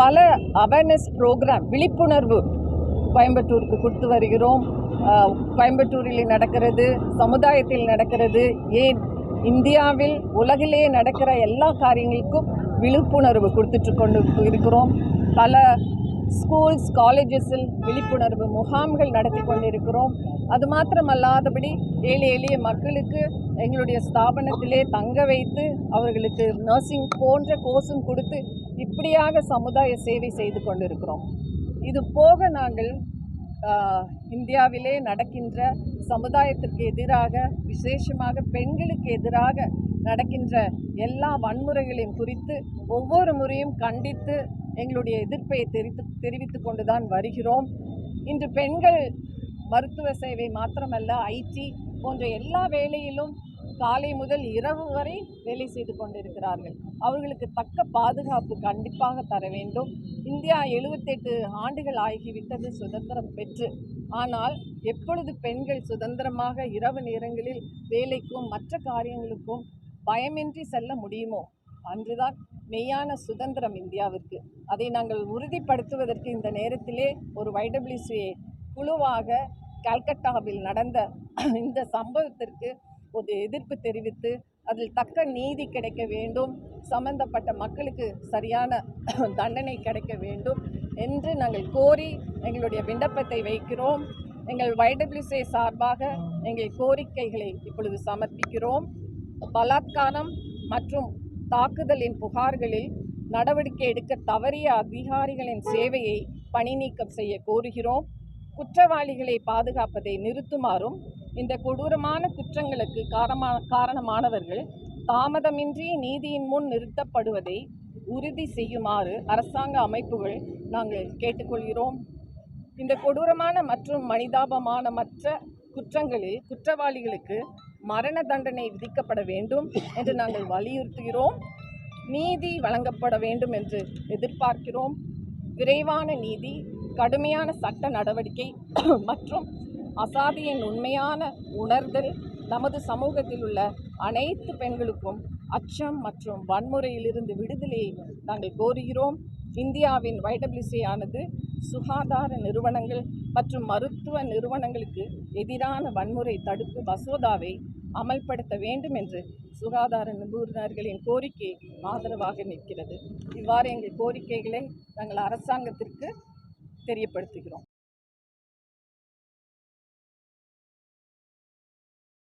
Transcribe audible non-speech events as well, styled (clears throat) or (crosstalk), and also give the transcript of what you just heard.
பல awareness program விழிப்புணர்வு கோயம்புத்தூருக்கு கொடுத்து வருகிறோம். கோயம்புத்தூரில் நடக்கிறது சமுதாயத்தில் நடக்கிறது. ஏன்? இந்தியாவில் உலகிலேயே நடக்கிற எல்லா காரியங்களுக்கும் விழிப்புணர்வு கொடுத்துட்டு கொண்டு இருக்கிறோம். பல ஸ்கூல்ஸ் காலேஜஸில் விழிப்புணர்வு முகாம்கள் நடத்தி கொண்டிருக்கிறோம். அது மாத்திரமல்லாதபடி ஏழை எளிய மக்களுக்கு எங்களுடைய ஸ்தாபனத்திலே தங்க வைத்து அவர்களுக்கு நர்சிங் போன்ற கோர்ஸும் கொடுத்து இப்படியாக சமுதாய சேவை செய்து கொண்டிருக்கிறோம். இது போக நாங்கள் இந்தியாவிலே நடக்கின்ற சமுதாயத்திற்கு எதிராக விசேஷமாக பெண்களுக்கு எதிராக நடக்கின்ற எல்லா வன்முறைகளையும் குறித்து ஒவ்வொரு முறையும் கண்டித்து எங்களுடைய எதிர்ப்பை தெரிவித்து தெரிவித்து கொண்டுதான் வருகிறோம். இன்று பெண்கள் மருத்துவ சேவை மாத்திரமல்ல ஐடி போன்ற எல்லா வேலையிலும் காலை முதல் இரவு வரை வேலை செய்து கொண்டிருக்கிறார்கள். அவர்களுக்கு தக்க பாதுகாப்பு கண்டிப்பாக தர வேண்டும். இந்தியா எழுபத்தெட்டு ஆண்டுகள் ஆகிவிட்டது சுதந்திரம் பெற்று. ஆனால் எப்பொழுது பெண்கள் சுதந்திரமாக இரவு நேரங்களில் வேலைக்கும் மற்ற காரியங்களுக்கும் பயமின்றி செல்ல முடியுமோ? அன்றுதான் மெய்யான சுதந்திரம் இந்தியாவிற்கு. அதை நாங்கள் உறுதிப்படுத்துவதற்கு இந்த நேரத்திலே ஒரு வைடபிள்யூசிஏ குழுவாக கல்கட்டாவில் நடந்த இந்த சம்பவத்திற்கு ஒரு எதிர்ப்பு தெரிவித்து அதில் தக்க நீதி கிடைக்க வேண்டும் சம்பந்தப்பட்ட மக்களுக்கு சரியான தண்டனை கிடைக்க வேண்டும் என்று நாங்கள் கோரி எங்களுடைய விண்ணப்பத்தை வைக்கிறோம். எங்கள் YWCA சார்பாக எங்கள் கோரிக்கைகளை இப்பொழுது சமர்ப்பிக்கிறோம். பலாத்காரம் மற்றும் தாக்குதலின் புகார்களில் நடவடிக்கை எடுக்க தவறிய அதிகாரிகளின் சேவையை பணி நீக்கம் செய்ய கோருகிறோம். குற்றவாளிகளை பாதுகாப்பதை நிறுத்துமாறும் இந்த கொடூரமான குற்றங்களுக்கு காரணமா காரணமானவர்கள் தாமதமின்றி நீதியின் முன் நிறுத்தப்படுவதை உறுதி செய்யுமாறு அரசாங்க அமைப்புகள் நாங்கள் கேட்டுக்கொள்கிறோம். இந்த கொடூரமான மற்றும் மனிதாபமான மற்ற குற்றங்களில் குற்றவாளிகளுக்கு மரண தண்டனை விதிக்கப்பட வேண்டும் என்று நாங்கள் வலியுறுத்துகிறோம். நீதி வழங்கப்பட வேண்டும் என்று எதிர்பார்க்கிறோம். விரைவான நீதி கடுமையான சட்ட நடவடிக்கை (clears throat) மற்றும் அசாதியின் உண்மையான உணர்தல் நமது சமூகத்தில் உள்ள அனைத்து பெண்களுக்கும் அச்சம் மற்றும் வன்முறையிலிருந்து விடுதலையை நாங்கள் கோருகிறோம். இந்தியாவின் YWCA ஆனது சுகாதார நிறுவனங்கள் மற்றும் மருத்துவ நிறுவனங்களுக்கு எதிரான வன்முறை தடுப்பு மசோதாவை அமல்படுத்த வேண்டும் என்று சுகாதார நிபுணர்களின் கோரிக்கை ஆதரவாக நிற்கிறது. இவ்வாறு எங்கள் கோரிக்கைகளை நாங்கள் அரசாங்கத்திற்கு தெரியப்படுத்துகிறோம்.